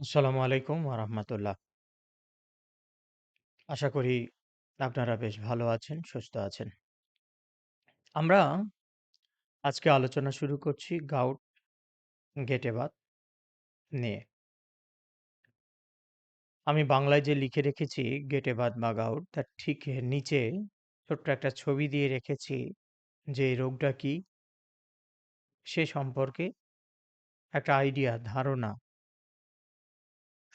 আসসালামু আলাইকুম ওয়া। আশা করি আপনারা বেশ ভালো আছেন, সুস্থ আছেন। আমরা আজকে আলোচনা শুরু করছি গাউট, গেঁটে বাত নিয়ে। আমি বাংলায় যে লিখে রেখেছি গেঁটে বাত বা গাউট তার ঠিক নিচে ছোট্ট একটা ছবি দিয়ে রেখেছি যে রোগটা কি? সে সম্পর্কে একটা আইডিয়া, ধারণা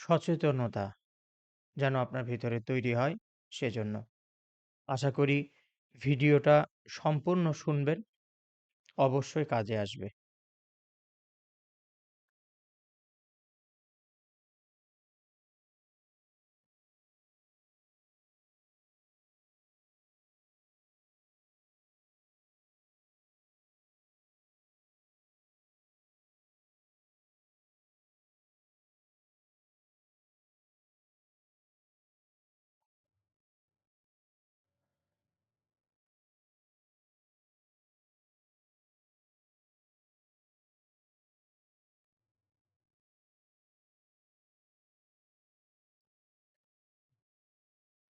সচেতনতা যেন আপনার ভিতরে তৈরি হয় সেজন্য। আশা করি ভিডিওটা সম্পূর্ণ শুনবেন, অবশ্যই কাজে আসবে।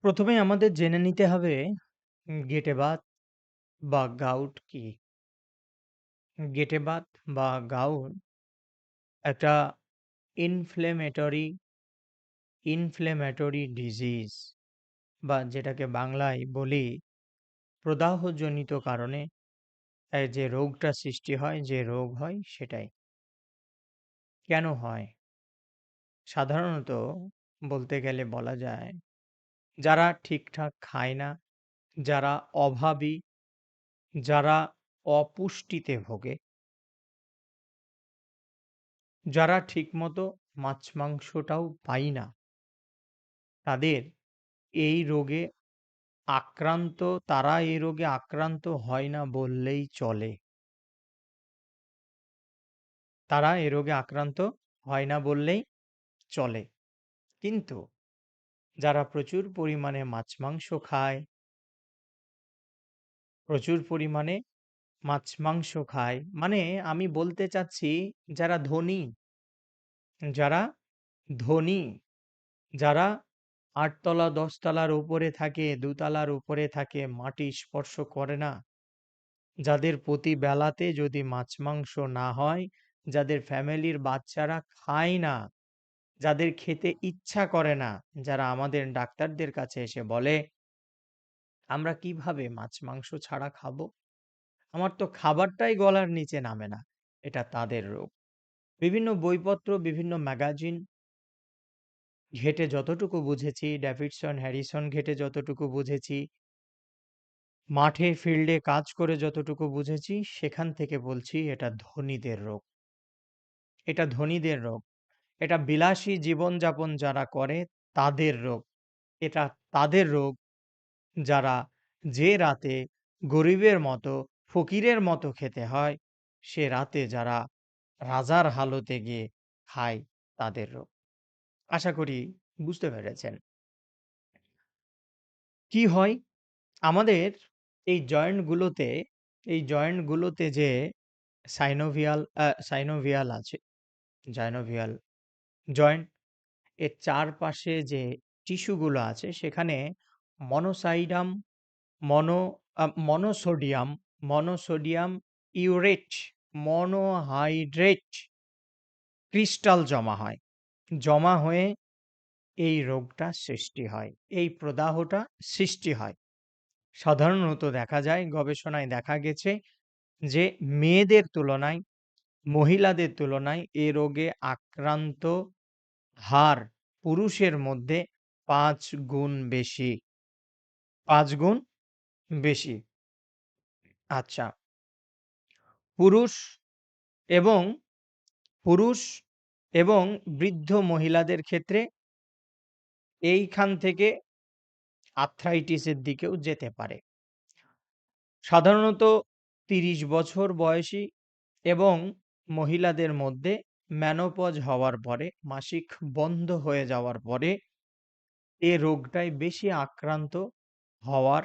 ১ম এই আমাদের জেনে নিতে হবে গেঁটে বাত বা গাউট কি? গেঁটে বাত বা গাউট একটা ইনফ্লেমেটরি ইনফ্লেমেটরি ডিজিজ বা যেটাকে বাংলায় বলি প্রদাহজনিত কারণে যে রোগটা সৃষ্টি হয়, যে রোগ হয় সেটাই। কেন হয়? সাধারণত বলতে গেলে বলা যায়, যারা ঠিকঠাক খায় না, যারা অভাবী, যারা অপুষ্টিতে ভোগে যারা ঠিকমতো মাছ-মাংসটাও পায় না তাদের এই রোগে আক্রান্ত তারা এই রোগে আক্রান্ত হয় না বললেই চলে। তারা এ রোগে আক্রান্ত হয় না বললেই চলে। কিন্তু যারা প্রচুর পরিমাণে মাছ-মাংস খায় প্রচুর পরিমাণে মাছ-মাংস খায়, মানে আমি বলতে চাচ্ছি যারা ধনী যারা ধনী, যারা আটতলা দশতলার উপরে থাকে, দুতলার উপরে থাকে, মাটি স্পর্শ করে না। যাদের প্রতি বেলাতে যদি মাছ-মাংস না হয়, যাদের ফ্যামিলির বাচ্চারা খায় না, যাদের খেতে ইচ্ছা করে না, যারা আমাদের ডাক্তারদের কাছে এসে বলে আমরা কীভাবে মাছ-মাংস ছাড়া খাব? আমার তো খাবারটাই গলার নিচে নামে না। এটা তাদের রোগ। বিভিন্ন বইপত্র, বিভিন্ন ম্যাগাজিন ঘেঁটে যতটুকু বুঝেছি, ডেভিডসন, হ্যারিসন ঘেঁটে যতটুকু বুঝেছি মাঠে ফিল্ডে কাজ করে যতটুকু বুঝেছি, সেখান থেকে বলছি এটা ধনীদের রোগ। এটা ধনীদের রোগ। এটা বিলাসী জীবনযাপন যারা করে তাদের রোগ। এটা তাদের রোগ যারা যে রাতে গরিবের মতো, ফকিরের মতো খেতে হয়, সে রাতে যারা রাজার হালতে গিয়ে খায় তাদের রোগ। আশা করি বুঝতে পেরেছেন। কি হয়? আমাদের এই জয়েন্টগুলোতে, এই জয়েন্টগুলোতে যে সাইনোভিয়াল সাইনোভিয়াল আছে, জাইনোভিয়াল জয়েন্ট এর চারপাশে যে টিস্যুগুলো আছে সেখানে মনোসাইডাম, mono monosodium, monosodium urate, monohydrate crystal জমা হয়। জমা হয়ে এই রোগটা সৃষ্টি হয়। এই প্রদাহটা সৃষ্টি হয়। সাধারণত দেখা যায় গবেষণায় দেখা গেছে যে মেয়েদের তুলনায়, মহিলাদের তুলনায় এ রোগে আক্রান্ত হার পুরুষের মধ্যে পাঁচ গুণ বেশি। পাঁচ গুণ বেশি। আচ্ছা। পুরুষ এবং পুরুষ এবং বৃদ্ধ মহিলাদের ক্ষেত্রে এইখান থেকে আর্থ্রাইটিসের দিকেও যেতে পারে। সাধারণত ৩০ বছর বয়সী এবং মহিলাদের মধ্যে মেনোপজ হওয়ার পরে, মাসিক বন্ধ হয়ে যাওয়ার পরে এ রোগটায় বেশি আক্রান্ত হওয়ার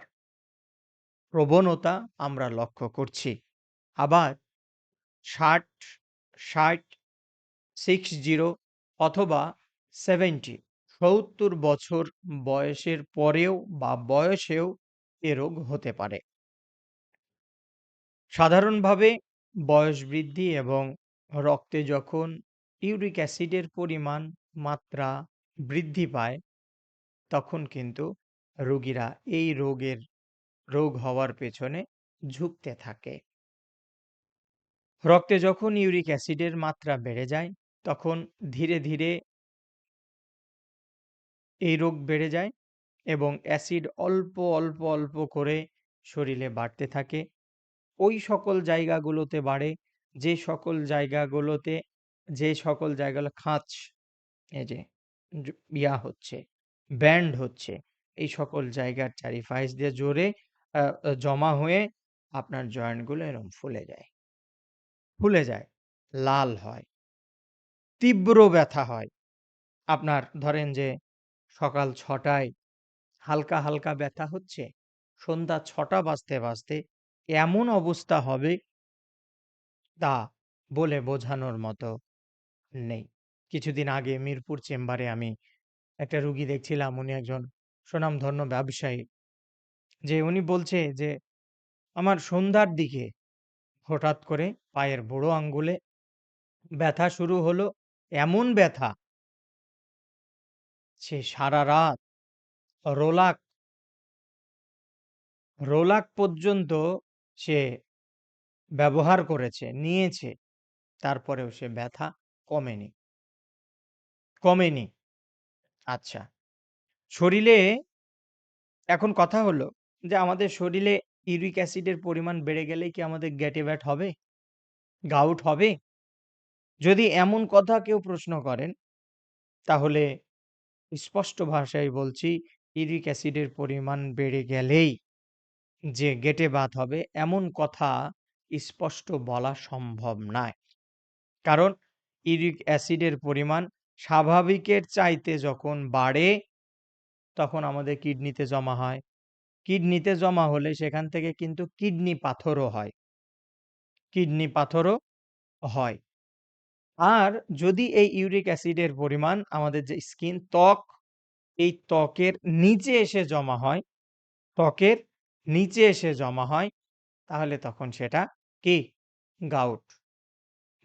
প্রবণতা আমরা লক্ষ্য করছি। আবার ৬০, ৬০, 60 অথবা 70 ৭০ বছর বয়সের পরেও বা বয়সেও এ রোগ হতে পারে। সাধারণভাবে বয়স বৃদ্ধি এবং রক্তে যখন ইউরিক অ্যাসিডের পরিমাণ মাত্রা বৃদ্ধি পায়, তখন কিন্তু রোগীরা এই রোগের রোগ হওয়ার পেছনে ঝুঁকতে থাকে। রক্তে যখন ইউরিক অ্যাসিডের মাত্রা বেড়ে যায়, তখন ধীরে, ধীরে এই রোগ বেড়ে যায় এবং অ্যাসিড অল্প, অল্প, অল্প করে শরীরে বাড়তে থাকে। ওই সকল জায়গাগুলোতে বাড়ে, যে সকল জায়গাগুলোতে যে সকল জায়গাগুলো খাঁচ, এই যে ইয়া হচ্ছে, ব্যান্ড হচ্ছে, এই সকল জায়গার চারিপাশ দিয়ে জোরে জমা হয়ে আপনার জয়েন্টগুলো এরকম ফুলে যায়। ফুলে যায়, লাল হয়। তীব্র ব্যথা হয়। আপনার ধরেন যে সকাল ছটায় হালকা, হালকা ব্যথা হচ্ছে, সন্ধ্যা ছটা বাজতে, বাজতে এমন অবস্থা হবে তা বলে বোঝানোর মতো নেই। কিছুদিন আগে মিরপুর চেম্বারে আমি একটা রুগী দেখছিলাম, উনি একজন স্বনামধন্য ব্যবসায়ী। যে উনি বলছে যে, "আমার সন্ধ্যার দিকে হঠাৎ করে পায়ের বুড়ো আঙ্গুলে ব্যথা শুরু হলো, এমন ব্যথা" সে সারা রাত রোলাক রোলাক পর্যন্ত সে ব্যবহার করেছে, নিয়েছে। তারপরেও সে ব্যথা কমেনি। কমেনি। আচ্ছা। শরীরে এখন কথা হলো যে আমাদের শরীরে ইউরিক অ্যাসিডের পরিমাণ বেড়ে গেলেই কি আমাদের গেঁটে-ব্যাট হবে? গাউট হবে? যদি এমন কথা কেউ প্রশ্ন করেন, তাহলে স্পষ্ট ভাষায় বলছি ইউরিক অ্যাসিডের পরিমাণ বেড়ে গেলেই যে গেঁটে বাত হবে এমন কথা স্পষ্ট বলা সম্ভব নয়। কারণ ইউরিক অ্যাসিডের পরিমাণ স্বাভাবিকের চাইতে যখন বাড়ে, তখন আমাদের কিডনিতে জমা হয়। কিডনিতে জমা হলে সেখান থেকে কিন্তু কিডনি পাথরও হয়। কিডনি পাথরও হয়। আর যদি এই ইউরিক অ্যাসিডের পরিমাণ আমাদের যে স্কিন, ত্বক, এই ত্বকের নিচে এসে জমা হয়, ত্বকের নিচে এসে জমা হয়, তাহলে তখন সেটা কি? গাউট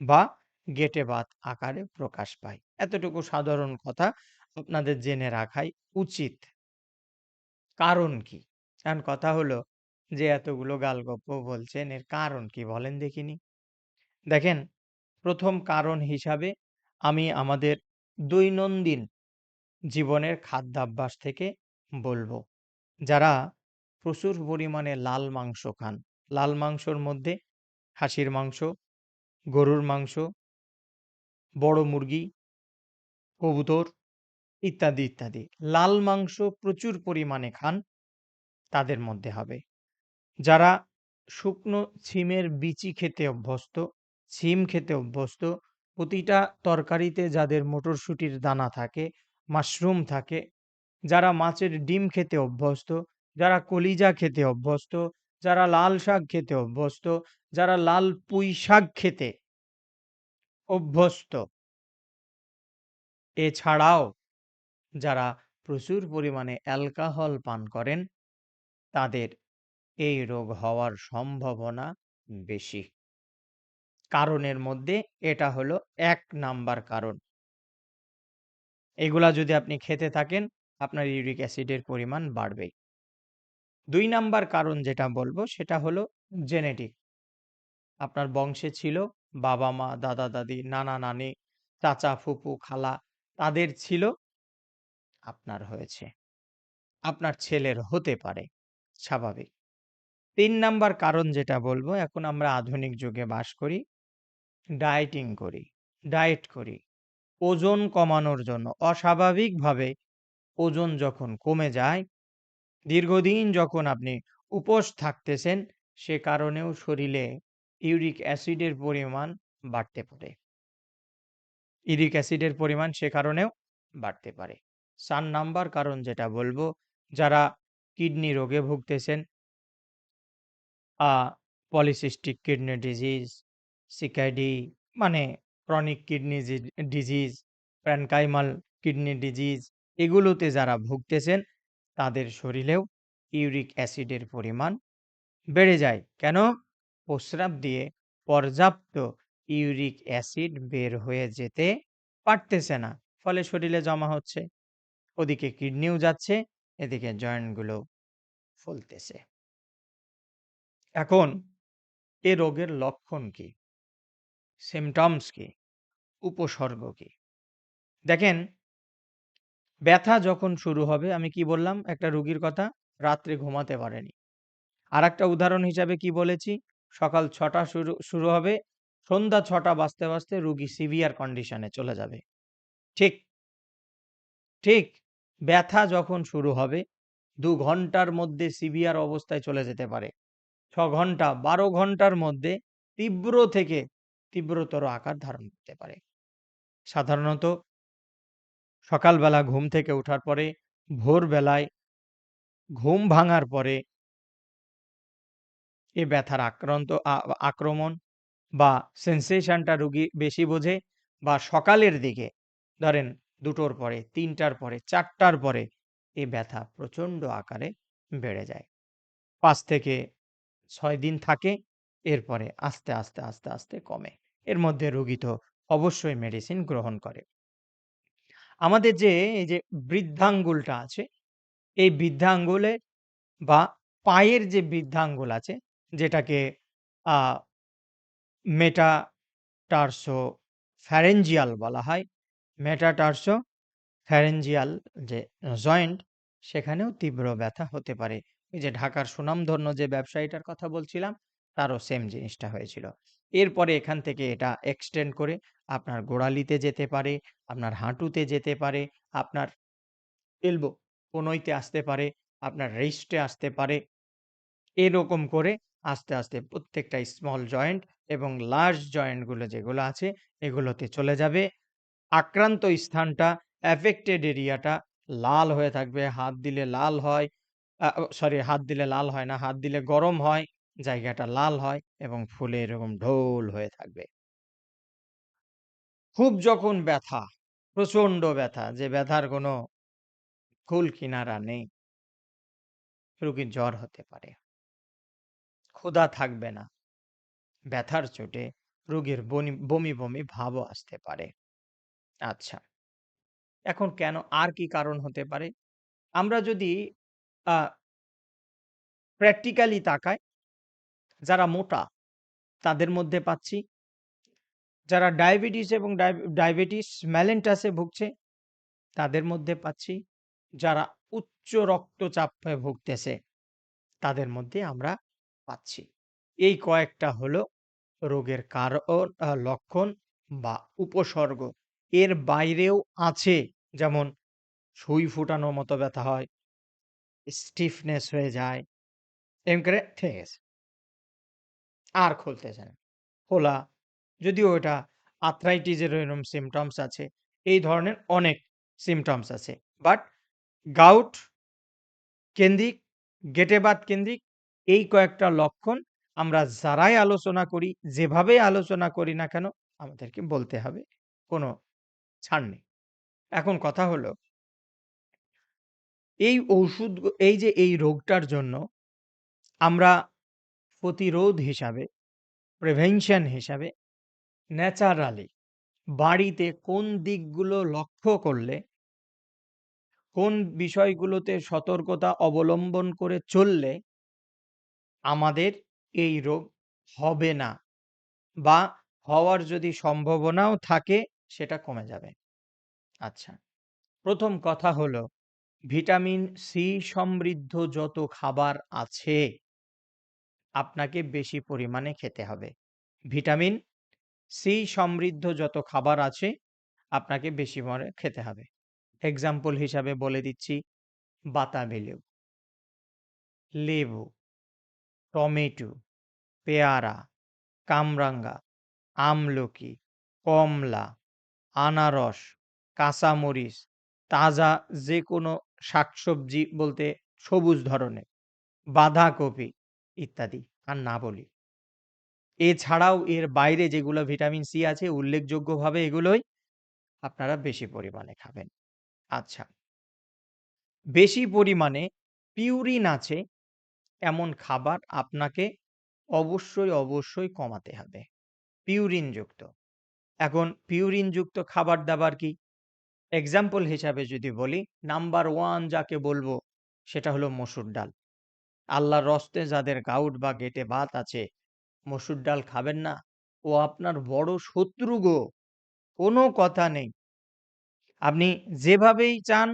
বা গেঁটে বাত আকারে প্রকাশ পায়। এতটুকু সাধারণ কথা আপনাদের জেনে রাখাই উচিত। কারণ কি? কারণ কথা হলো যে এতগুলো গালগপ্প বলছেন, এর কারণ কি বলেন দেখিনি? দেখেন, প্রথম কারণ হিসাবে আমি আমাদের দৈনন্দিন জীবনের খাদ্যাভ্যাস থেকে বলব যারা প্রচুর পরিমাণে লাল মাংস খান, লাল মাংসর মধ্যে খাসির মাংস, গরুর মাংস, বড় মুরগি, কবুতর ইত্যাদি, ইত্যাদি। লাল মাংস প্রচুর পরিমাণে খান, তাদের মধ্যে হবে। যারা শুকনো ছিমের বিচি খেতে অভ্যস্ত, ছিম খেতে অভ্যস্ত, প্রতিটা তরকারিতে যাদের মটরশুঁটির দানা থাকে, মাশরুম থাকে, যারা মাছের ডিম খেতে অভ্যস্ত, যারা কলিজা খেতে অভ্যস্ত, যারা লাল শাক খেতে অভ্যস্ত, যারা লাল পুঁই শাক খেতে অভ্যস্ত এছাড়াও যারা প্রচুর পরিমাণে অ্যালকোহল পান করেন, তাদের এই রোগ হওয়ার সম্ভাবনা বেশি। কারণের মধ্যে এটা হলো এক নাম্বার কারণ। এগুলা যদি আপনি খেতে থাকেন, আপনার ইউরিক অ্যাসিডের পরিমাণ বাড়বেই। ২ নাম্বার কারণ যেটা বলব সেটা হলো জেনেটিক। আপনার বংশে ছিল, বাবা-মা, দাদা-দাদি, নানা-নানি, চাচা, ফুপু, খালা তাদের ছিল, আপনার হয়েছে। আপনার ছেলের হতে পারে, স্বাভাবিক। তিন নাম্বার কারণ যেটা বলব এখন আমরা আধুনিক যুগে বাস করি, ডায়েটিং করি, ডায়েট করি। ওজন কমানোর জন্য অস্বাভাবিকভাবে ওজন যখন কমে যায়, দীর্ঘদিন যখন আপনি উপোস থাকতেছেন, সে কারণেও শরীরে ইউরিক অ্যাসিডের পরিমাণ বাড়তে পারে। ইউরিক অ্যাসিডের পরিমাণ সে কারণেও বাড়তে পারে। ৪ নাম্বার কারণ যেটা বলব যারা কিডনি রোগে ভুগতেছেন পলিসিস্টিক কিডনি ডিজিজ, সিকাইডি মানে chronic kidney disease, parenchymal kidney disease এগুলোতে যারা ভুগতেছেন তাদের শরীরেও ইউরিক অ্যাসিডের পরিমাণ বেড়ে যায়। কেন? প্রস্রাব দিয়ে পর্যাপ্ত ইউরিক অ্যাসিড বের হয়ে যেতে পারতেছে না। ফলে শরীরে জমা হচ্ছে। ওদিকে কিডনিও যাচ্ছে, এদিকে জয়েন্টগুলো ফুলতেছে। এখন এ রোগের লক্ষণ কি? সিমটমস কি? উপসর্গ কি? দেখেন ব্যথা যখন শুরু হবে আমি কি বললাম একটা রুগীর কথা? রাত্রে ঘুমাতে পারেনি। আরেকটা উদাহরণ হিসাবে কি বলেছি? সকাল ৬টা শুরু শুরু হবে, সন্ধ্যা ৬টা বাজতে, বাজতে রুগী সিভিয়ার কন্ডিশনে চলে যাবে। ঠিক? ঠিক? ব্যথা যখন শুরু হবে দু ঘণ্টার মধ্যে সিভিয়ার অবস্থায় চলে যেতে পারে। ছ ঘণ্টা, ১২ ঘণ্টার মধ্যে তীব্র থেকে তীব্রতর আকার ধারণ করতে পারে। সাধারণত সকালবেলা ঘুম থেকে ওঠার পরে, ভোরবেলায় ঘুম ভাঙার পরে এ ব্যথার আক্রান্ত আক্রমণ বা সেন্সেশনটা রুগী বেশি বোঝে বা সকালের দিকে ধরেন দুটোর পরে, তিনটার পরে, চারটার পরে এ ব্যথা প্রচণ্ড আকারে বেড়ে যায়। পাঁচ থেকে ছয় দিন থাকে, এরপরে আস্তে, আস্তে, আস্তে, আস্তে কমে। এর মধ্যে রুগী তো অবশ্যই মেডিসিন গ্রহণ করে। আমাদের যে এই যে বৃদ্ধাঙ্গুলটা আছে, এই বৃদ্ধাঙ্গুলে বা পায়ের যে বৃদ্ধাঙ্গুল আছে যেটাকে আ মেটাটার্সোফ্যারেঞ্জিয়াল বলা হয়। মেটাটার্সোফ্যারেঞ্জিয়াল যে জয়েন্ট সেখানেও তীব্র ব্যথা হতে পারে। এই যে ঢাকার সুনামধন্য যে ব্যবসায়ীটার কথা বলছিলাম, তারও সেম জিনিসটা হয়েছিল। এরপরে এখান থেকে এটা এক্সটেন্ড করে আপনার গোড়ালিতে যেতে পারে, আপনার হাঁটুতে যেতে পারে, আপনার এলবো কনুইতে আসতে পারে, আপনার রিস্টে আসতে পারে। এরকম করে আস্তে, আস্তে প্রত্যেকটা স্মল জয়েন্ট এবং লার্জ জয়েন্টগুলো যেগুলো আছে এগুলোতে চলে যাবে। আক্রান্ত স্থানটা অ্যাফেক্টেড এরিয়াটা লাল হয়ে থাকবে। হাত দিলে লাল হয়। সরি হাত দিলে লাল হয় না, হাত দিলে গরম হয়। জায়গাটা লাল হয় এবং ফুলে এরকম ঢোল হয়ে থাকবে। খুব যখন ব্যথা, প্রচণ্ড ব্যথা যে ব্যথার কোনো কুল কিনারা নেই। রোগীর জ্বর হতে পারে। ক্ষুধা থাকবে না। ব্যথার চোটে রোগীর বমি, বমি ভাবও আসতে পারে। আচ্ছা। এখন কেন আর কি কারণ হতে পারে? আমরা যদি প্র্যাকটিক্যালি তাকাই, যারা মোটা, তাদের মধ্যে পাচ্ছি। যারা ডায়াবেটিস এবং ডায়াবেটিস মেলিটাসে ভুগছে, তাদের মধ্যে পাচ্ছি। যারা উচ্চ রক্তচাপে ভুগতেছে, তাদের মধ্যে আমরা পাচ্ছি। এই কয়েকটা হলো রোগের কারণ লক্ষণ বা উপসর্গ। এর বাইরেও আছে, যেমন সুই ফুটানোর মতো ব্যথা হয়। স্টিফনেস হয়ে যায়। এরকম করে থেমে গেছে। আর খুলতেছে না। ফোলা, যদিও এটা আর্থ্রাইটিসের এরকম সিম্পটমস আছে। এই ধরনের অনেক সিম্পটমস আছে। বাট গাউট কেন্দ্রিক, গেঁটেবাত কেন্দ্রিক এই কয়েকটা লক্ষণ আমরা যারাই আলোচনা করি, যেভাবে আলোচনা করি না কেন আমাদেরকে বলতে হবে। কোনো ছাড় নেই। এখন কথা হলো এই ঔষুধ এই যে এই রোগটার জন্য আমরা প্রতিরোধ হিসাবে, প্রিভেনশন হিসাবে ন্যাচারালি বাড়িতে কোন দিকগুলো লক্ষ্য করলে কোন বিষয়গুলোতে সতর্কতা অবলম্বন করে চললে আমাদের এই রোগ হবে না বা হওয়ার যদি সম্ভাবনাও থাকে সেটা কমে যাবে। আচ্ছা। প্রথম কথা হলো ভিটামিন সি সমৃদ্ধ যত খাবার আছে আপনাকে বেশি পরিমাণে খেতে হবে। ভিটামিন সি সমৃদ্ধ যত খাবার আছে আপনাকে বেশি করে খেতে হবে। এক্সাম্পল হিসাবে বলে দিচ্ছি বাতাবি লেবু। লেবু, টমেটো, পেয়ারা, কামরাঙ্গা, আমলকি, কমলা, আনারস, কাঁচামরিচ, তাজা যেকোনো শাকসবজি বলতে সবুজ ধরনের, বাঁধাকপি ইত্যাদি আর না বলি। এছাড়াও এর বাইরে যেগুলো ভিটামিন সি আছে উল্লেখযোগ্যভাবে এগুলোই আপনারা বেশি পরিমাণে খাবেন। আচ্ছা। বেশি পরিমাণে পিউরিন আছে এমন খাবার আপনাকে অবশ্যই, অবশ্যই কমাতে হবে। পিউরিনযুক্ত। এখন পিউরিনযুক্ত খাবার-দাবার কি? এক্সাম্পল হিসাবে যদি বলি, নাম্বার ওয়ান যাকে বলব সেটা হলো মসুর ডাল। আল্লাহর রস্তে যাদের গাউট বা গেটে বাত আছে, মসুর ডাল খাবেন না? ও আপনার বড় শত্রু গো! কোনো কথা নেই। আপনি যেভাবেই চান,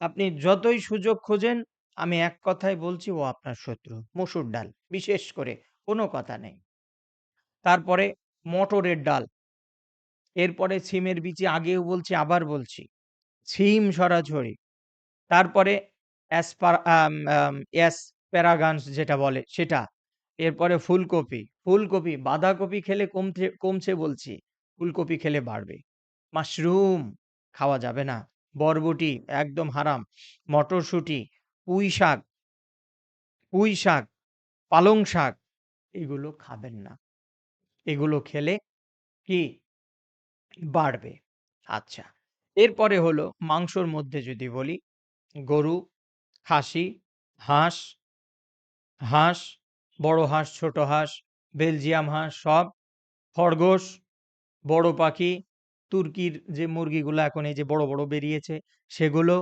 আপনি যতই সুযোগ খোঁজেন, আমি এক কথায় বলছি ও আপনার শত্রু। মসুর ডাল বিশেষ করে কোনো কথা নেই। তারপরে মটরের ডাল। এরপরে সিমের বিচি আগেও বলছি, আবার বলছি। সিম সরাসরি। তারপরে আম অ্যাসপ্যারাগাস যেটা বলে সেটা। এরপরে ফুলকপি, ফুলকপি, বাঁধাকপি খেলে কমছে কমছে বলছি। ফুলকপি খেলে বাড়বে। মাশরুম খাওয়া যাবে না। বরবটি একদম হারাম। মটরশুঁটি, পুঁই শাক পুঁই শাক, পালং শাক এগুলো খাবেন না। এগুলো খেলে কি? বাড়বে। আচ্ছা। এরপরে হলো মাংসর মধ্যে যদি বলি, গরু, খাসি, হাঁস, হাঁস, বড় হাঁস, ছোট হাঁস, বেলজিয়াম হাঁস সব, খরগোশ, বড় পাখি, তুর্কির যে মুরগিগুলো এখন এই যে বড়, বড় বেরিয়েছে সেগুলো,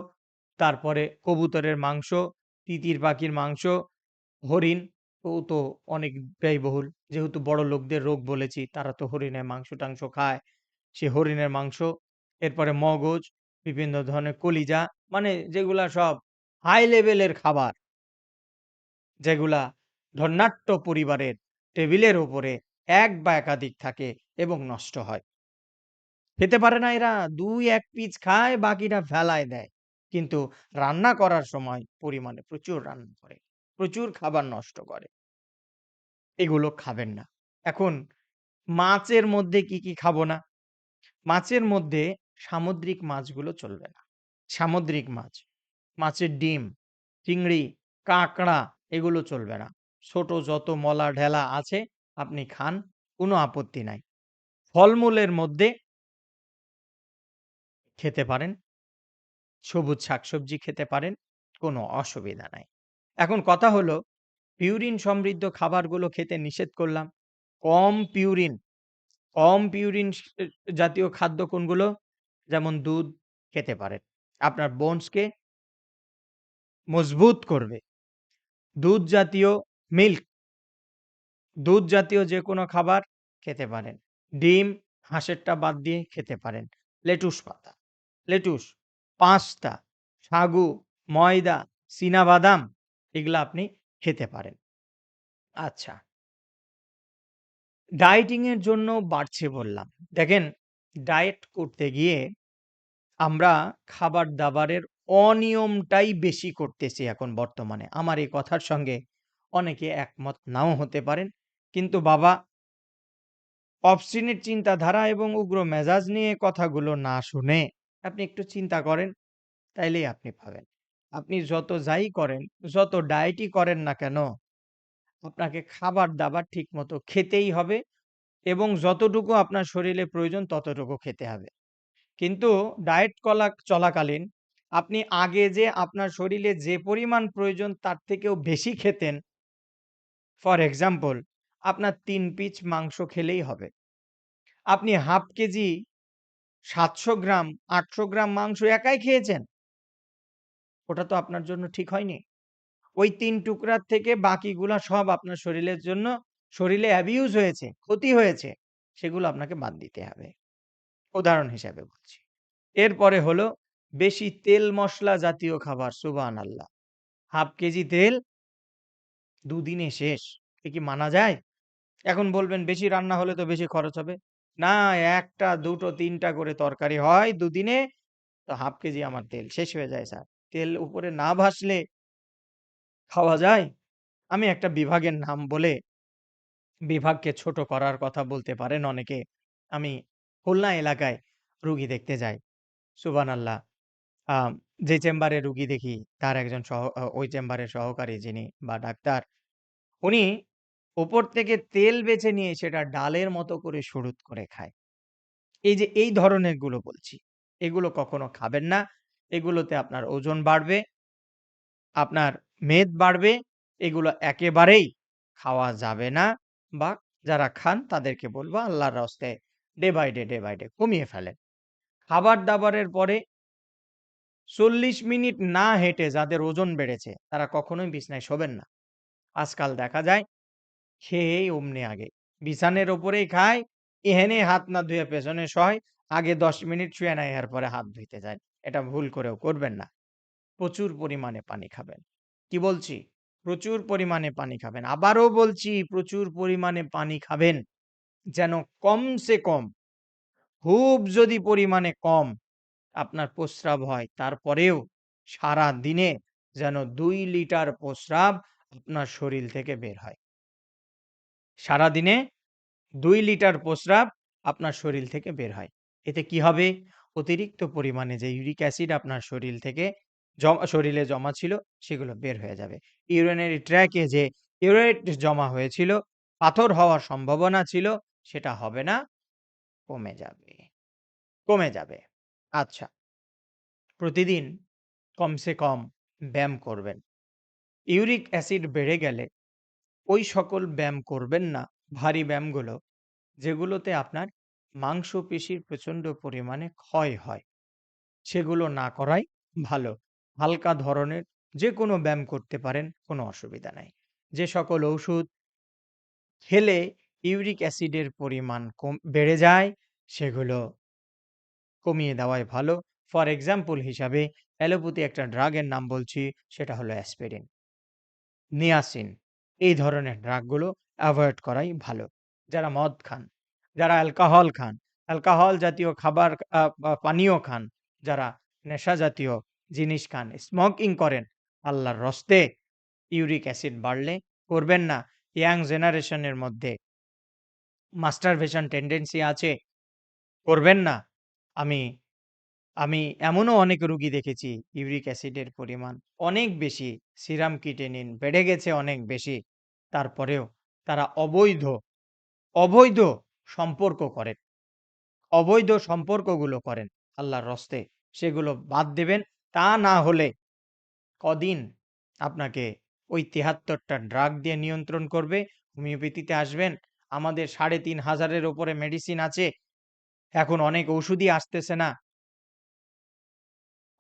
তারপরে কবুতরের মাংস, তিতির পাখির মাংস, হরিণ ও তো অনেক ব্যয়বহুল। যেহেতু বড় লোকদের রোগ বলেছি, তারা তো হরিণের মাংস-টাংস খায়। সে হরিণের মাংস, এরপরে মগজ, বিভিন্ন ধরনের কলিজা, মানে যেগুলা সব হাই লেভেলের খাবার। যেগুলা ধন্যাঢ্য পরিবারের টেবিলের উপরে এক বা একাধিক থাকে এবং নষ্ট হয়। খেতে পারে না এরা ২-১ পিস খায়, বাকিটা ফেলায় দেয়। কিন্তু রান্না করার সময় পরিমাণে প্রচুর রান্না করে। প্রচুর খাবার নষ্ট করে। এগুলো খাবেন না। এখন মাছের মধ্যে কি, কি খাব না? মাছের মধ্যে সামুদ্রিক মাছগুলো চলবে না। সামুদ্রিক মাছ, মাছের ডিম, চিংড়ি, কাঁকড়া এগুলো চলবে না। ছোট যত মলা-ঢেলা আছে আপনি খান, কোনো আপত্তি নাই। ফলমূলের মধ্যে খেতে পারেন। সবুজ শাকসবজি খেতে পারেন, কোনো অসুবিধা নাই। এখন কথা হলো পিউরিন সমৃদ্ধ খাবারগুলো খেতে নিষেধ করলাম। কম পিউরিন, কম পিউরিন জাতীয় খাদ্য কোনগুলো? যেমন দুধ খেতে পারেন। আপনার বোনসকে মজবুত করবে। দুধ জাতীয় মিল্ক দুধ জাতীয় যেকোনো খাবার খেতে পারেন। ডিম, হাঁসেরটা বাদ দিয়ে খেতে পারেন। লেটুস পাতা, লেটুস, পাস্তা, সাগু, ময়দা, চীনাবাদাম এগুলো আপনি খেতে পারেন। আচ্ছা। ডায়েটিং এর জন্য বাড়ছে বললাম। দেখেন ডায়েট করতে গিয়ে আমরা খাবার-দাবারের অনিয়মটাই বেশি করতেছি এখন বর্তমানে। আমার এই কথার সঙ্গে অনেকে একমত নাও হতে পারেন। কিন্তু বাবা অবস্টিনেট চিন্তাধারা এবং উগ্র মেজাজ নিয়ে কথাগুলো না শুনে আপনি একটু চিন্তা করেন, তাইলেই আপনি পাবেন। আপনি যত যাই করেন, যত ডায়েটই করেন না কেন, আপনাকে খাবার-দাবার ঠিকমতো খেতেই হবে এবং যতটুকু আপনার শরীরে প্রয়োজন ততটুকু খেতে হবে। কিন্তু ডায়েট কলা চলাকালীন আপনি আগে যে আপনার শরীরে যে পরিমাণ প্রয়োজন তার থেকেও বেশি খেতেন ফর এক্সাম্পল আপনার তিন পিচ মাংস খেলেই হবে। আপনি হাফ কেজি ৭০০ গ্রাম, ৮০০ গ্রাম মাংস একাই খেয়েছেন। ওটা তো আপনার জন্য ঠিক হয়নি। ওই তিন টুকরার থেকে বাকিগুলা সব আপনার শরীরের জন্য শরীরে অ্যাবিউজ হয়েছে, ক্ষতি হয়েছে। সেগুলো আপনাকে বাদ দিতে হবে। উদাহরণ হিসাবে বলছি। এরপরে হলো বেশি তেল মশলা জাতীয় খাবার, সুবহানাল্লাহ। হাফ কেজি তেল দুদিনে শেষ। এ কি মানা যায়? এখন বলবেন বেশি রান্না হলে তো বেশি খরচ হবে। না ১ টা ২ টো ৩ টা করে তরকারি হয় দুদিনে, তো হাফ কেজি আমার তেল শেষ হয়ে যায় স্যার। তেল উপরে না ভাসলে খাওয়া যায়? আমি একটা বিভাগের নাম বলে বিভাগকে ছোট করার কথা বলতে পারেন অনেকে। আমি খুলনা এলাকায় রুগী দেখতে যাই। সুবহানাল্লাহ। যে চেম্বারে রুগী দেখি তার একজন সহ ওই চেম্বারের সহকারী যিনি বা ডাক্তার, উনি উপর থেকে তেল বেছে নিয়ে সেটা ডালের মতো করে সুড়ুত করে খায়। এই যে এই ধরনেরগুলো বলছি। এগুলো কখনো খাবেন না। এগুলোতে আপনার ওজন বাড়বে। আপনার মেদ বাড়বে। এগুলো একেবারেই খাওয়া যাবে না বা যারা খান তাদেরকে বলব আল্লাহর হস্তে day by day, day by day কমিয়ে ফেলেন। খাবার-দাবারের পরে ৪০ মিনিট না হেঁটে যাদের ওজন বেড়েছে তারা কখনোই বিছনায় শোবেন না। আজকাল দেখা যায় খেয়েই অমনি আগে। বিছানের উপরেই খায়, এহেনে হাত না ধুয়ে পেছনে শয়। আগে ১০ মিনিট শুয়ে নেয় এরপরে হাত ধুইতে যায়। এটা ভুল করেও করবেন না। প্রচুর পরিমাণে পানি খাবেন। কি বলছি? প্রচুর পরিমাণে পানি খাবেন। আবারও বলছি প্রচুর পরিমাণে পানি খাবেন। যেন কমসে কম খুব যদি পরিমাণে কম আপনার প্রস্রাব হয় তারপরেও সারাদিনে যেন ২ লিটার প্রস্রাব আপনার শরীর থেকে বের হয়। সারাদিনে ২ লিটার প্রস্রাব আপনার শরীর থেকে বের হয়। এতে কি হবে? অতিরিক্ত পরিমাণে যে ইউরিক অ্যাসিড আপনার শরীর থেকে জমা শরীরে জমা ছিল সেগুলো বের হয়ে যাবে। ইউরিনারি ট্র্যাকে যে ইউরেট জমা হয়েছিল, পাথর হওয়ার সম্ভাবনা ছিল সেটা হবে না, কমে যাবে। কমে যাবে। আচ্ছা। প্রতিদিন কমসে কম ব্যায়াম করবেন। ইউরিক অ্যাসিড বেড়ে গেলে ওই সকল ব্যায়াম করবেন না, ভারী ব্যায়ামগুলো যেগুলোতে আপনার মাংসপেশির প্রচণ্ড পরিমাণে ক্ষয় হয়। সেগুলো না করাই ভালো। হালকা ধরনের যেকোনো ব্যায়াম করতে পারেন, কোনো অসুবিধা নাই। যে সকল ঔষুধ খেলে ইউরিক অ্যাসিডের পরিমাণ কম বেড়ে যায় সেগুলো কমিয়ে দেওয়াই ভালো। ফর এক্সাম্পল হিসাবে অ্যালোপ্যাথি একটা ড্রাগের নাম বলছি সেটা হলো অ্যাসপিরিন। নিয়াসিন এই ধরনের ড্রাগগুলো এভয়েড করাই ভালো। যারা মদ খান, যারা অ্যালকোহল খান, অ্যালকোহল জাতীয় খাবার পানীয় খান, যারা নেশা জাতীয় জিনিস খান, স্মোকিং করেন, আল্লাহর রস্তে ইউরিক অ্যাসিড বাড়লে করবেন না। ইয়াং জেনারেশনের মধ্যে মাস্টারবেশন টেনডেন্সি আছে, করবেন না। আমি আমি এমনও অনেক রোগী দেখেছি ইউরিক অ্যাসিডের পরিমাণ অনেক বেশি, সিরাম ক্রিয়েটিনিন বেড়ে গেছে অনেক বেশি। তারপরেও তারা অবৈধ, অবৈধ সম্পর্ক করেন। অবৈধ সম্পর্কগুলো করেন আল্লাহর রস্তে সেগুলো বাদ দেবেন। তা না হলে কদিন আপনাকে ওই ৭৩ টা ড্রাগ দিয়ে নিয়ন্ত্রণ করবে। হোমিওপ্যাথিতে আসবেন। আমাদের সাড়ে তিন হাজারের ওপরে মেডিসিন আছে। এখন অনেক ওষুধই আসতেছে না।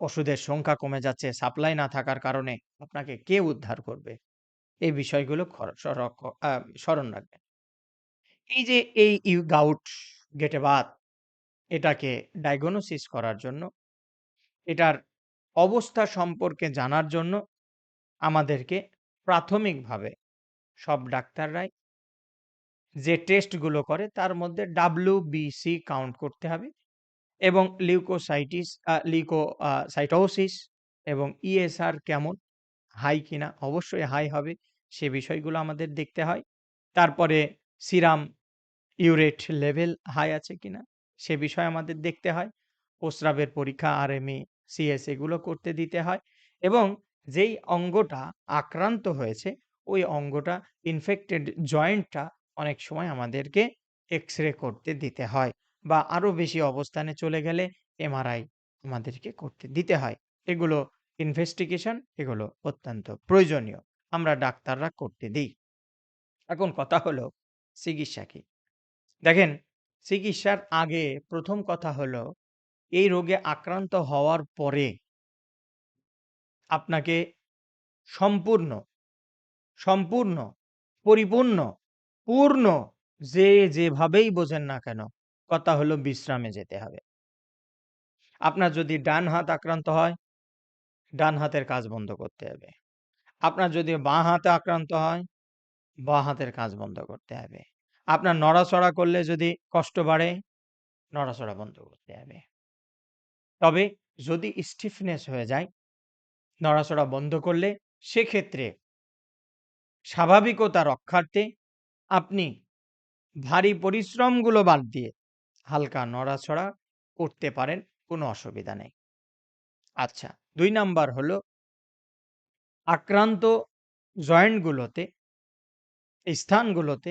ওষুধের সংখ্যা কমে যাচ্ছে সাপ্লাই না থাকার কারণে। আপনাকে কে উদ্ধার করবে? এই বিষয়গুলো স্মরণ রাখবেন। এই যে এই ইউ গাউট, গেটে বাত এটাকে ডায়াগনোসিস করার জন্য এটার অবস্থা সম্পর্কে জানার জন্য আমাদেরকে প্রাথমিকভাবে সব ডাক্তাররাই যে টেস্টগুলো করে তার মধ্যে WBC কাউন্ট করতে হবে এবং লিউকোসাইটিস আ লিউকো সাইটোসিস এবং ইএসআর কেমন? হাই কিনা? অবশ্যই হাই হবে। সে বিষয়গুলো আমাদের দেখতে হয়। তারপরে সিরাম ইউরেট লেভেল হাই আছে কিনা? সে বিষয় আমাদের দেখতে হয়। প্রস্রাবের পরীক্ষা আরএমএ, সিএস এগুলো করতে দিতে হয় এবং যেই অঙ্গটা আক্রান্ত হয়েছে ওই অঙ্গটা ইনফেক্টেড জয়েন্টটা অনেক সময় আমাদেরকে এক্স-রে করতে দিতে হয় বা আরও বেশি অবস্থানে চলে গেলে এমআরআই আমাদেরকে করতে দিতে হয়। এগুলো ইনভেস্টিগেশন এগুলো অত্যন্ত প্রয়োজনীয়। আমরা ডাক্তাররা করতে দিই এখন কথা হলো চিকিৎসা কি? দেখেন চিকিৎসার আগে প্রথম কথা হলো এই রোগে আক্রান্ত হওয়ার পরে আপনাকে সম্পূর্ণ, সম্পূর্ণ, পরিপূর্ণ, পূর্ণ যে যেভাবেই বোঝেন না কেন, কথা হলো বিশ্রামে যেতে হবে। আপনার যদি ডান হাত আক্রান্ত হয়, ডান হাতের কাজ বন্ধ করতে হবে। আপনার যদি বাঁ হাতে আক্রান্ত হয়, বাঁ হাতের কাজ বন্ধ করতে হবে। আপনার নড়াচড়া করলে যদি কষ্ট বাড়ে, নড়াচড়া বন্ধ করতে হবে। তবে যদি স্টিফনেস হয়ে যায়, নড়াচড়া বন্ধ করলে সেক্ষেত্রে স্বাভাবিকতা রক্ষার্থে আপনি ভারী পরিশ্রমগুলো বাদ দিয়ে হালকা নড়াচড়া করতে পারেন, কোনো অসুবিধা নেই। আচ্ছা, দুই নাম্বার হলো আক্রান্ত জয়েন্টগুলোতে স্থানগুলোতে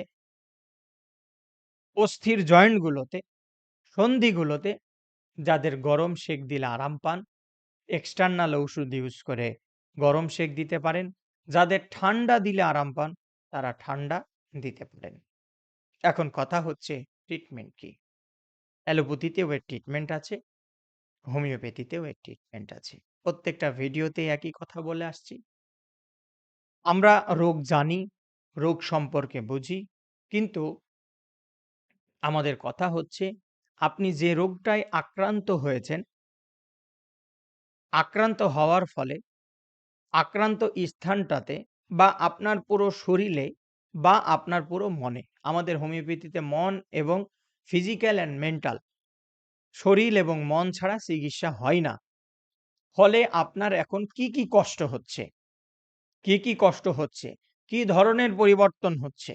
অস্থির জয়েন্টগুলোতে, সন্ধিগুলোতে যাদের গরম সেঁক দিলে আরাম পান, এক্সটার্নাল ঔষুধ ইউজ করে গরম সেঁক দিতে পারেন। যাদের ঠান্ডা দিলে আরাম পান, তারা ঠান্ডা দিতে পারেন। এখন কথা হচ্ছে ট্রিটমেন্ট কি? অ্যালোপ্যাথিতেও এর ট্রিটমেন্ট আছে, হোমিওপ্যাথিতেও এর ট্রিটমেন্ট আছে। প্রত্যেকটা ভিডিওতেই একই কথা বলে আসছি। আমরা রোগ জানি, রোগ সম্পর্কে বুঝি। কিন্তু আমাদের কথা হচ্ছে আপনি যে রোগটায় আক্রান্ত হয়েছেন আক্রান্ত হওয়ার ফলে আক্রান্ত স্থানটাতে বা আপনার পুরো শরীরে বা আপনার পুরো মনে, আমাদের হোমিওপ্যাথিতে মন এবং ফিজিক্যাল অ্যান্ড মেন্টাল শরীর এবং মন ছাড়া চিকিৎসা হয় না। ফলে আপনার এখন কি, কি কষ্ট হচ্ছে? কি, কি কষ্ট হচ্ছে? কি ধরনের পরিবর্তন হচ্ছে?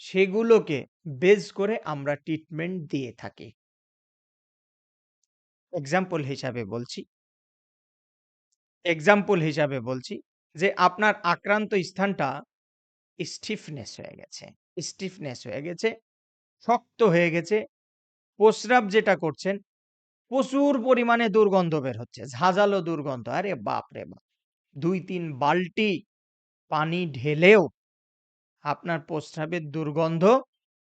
সেগুলোকে বেস করে আমরা ট্রিটমেন্ট দিয়ে থাকি। এক্সাম্পল হিসাবে বলছি এক্সাম্পল হিসাবে বলছি যে আপনার আক্রান্ত স্থানটা স্টিফনেস হয়ে গেছে। স্টিফনেস হয়ে গেছে, শক্ত হয়ে গেছে। প্রস্রাব যেটা করছেন, প্রচুর পরিমাণে দুর্গন্ধ বের হচ্ছে। ঝাঁঝালো দুর্গন্ধ। আরে বাপরে বাপ! ২-৩ বালটি পানি ঢেলেও আপনার প্রস্রাবের দুর্গন্ধ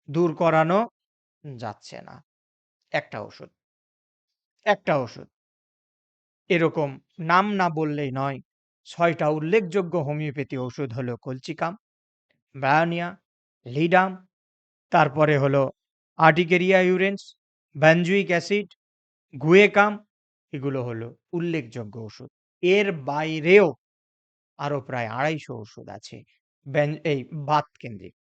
দূর করানো যাচ্ছে না। একটা ওষুধ। একটা ওষুধ। এরকম নাম না বললেই নয়। ছয়টা উল্লেখযোগ্য হোমিওপ্যাথি ওষুধ হলো কলচিকাম, ব্রায়োনিয়া, লিডাম, তারপরে হলো urtica urens, benzoic acid, guaiacum এগুলো হলো উল্লেখযোগ্য ওষুধ। এর বাইরেও আরও প্রায় ২৫০ ওষুধ আছে এই বাত কেন্দ্রিক।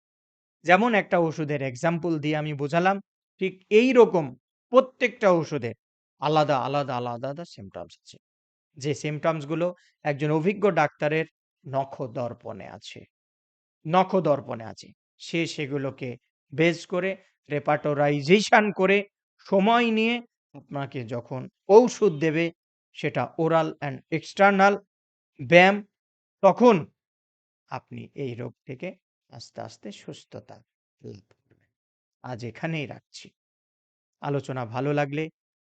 যেমন একটা ওষুধের এক্সাম্পল দিয়ে আমি বোঝালাম, ঠিক এইরকম প্রত্যেকটা ওষুধের আলাদা, আলাদা, আলাদা, আলাদা সিম্পটমস আছে। যে সিম্পটমসগুলো একজন অভিজ্ঞ ডাক্তারের নখদর্পণে আছে। নখদর্পণে আছে। সে সেগুলোকে বেস করে রেপাটোরাইজেশন করে সময় নিয়ে আপনাকে যখন ঔষুধ দেবে সেটা ওরাল অ্যান্ড এক্সটার্নাল ব্যায়াম তখন আপনি এই রোগ থেকে আস্তে, আস্তে সুস্থতা। আজ এখানেই রাখছি। আলোচনা ভালো লাগলে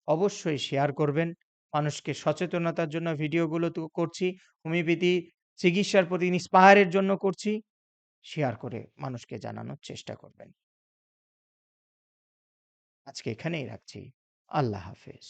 অবশ্যই শেয়ার করবেন। মানুষকে সচেতনতার জন্য ভিডিওগুলো তো করছি। হোমিওপ্যাথি চিকিৎসার প্রতি ইন্সপায়ার এর জন্য করছি। শেয়ার করে মানুষকে জানানোর চেষ্টা করবেন। আজকে এখানেই রাখছি। আল্লাহ হাফেজ।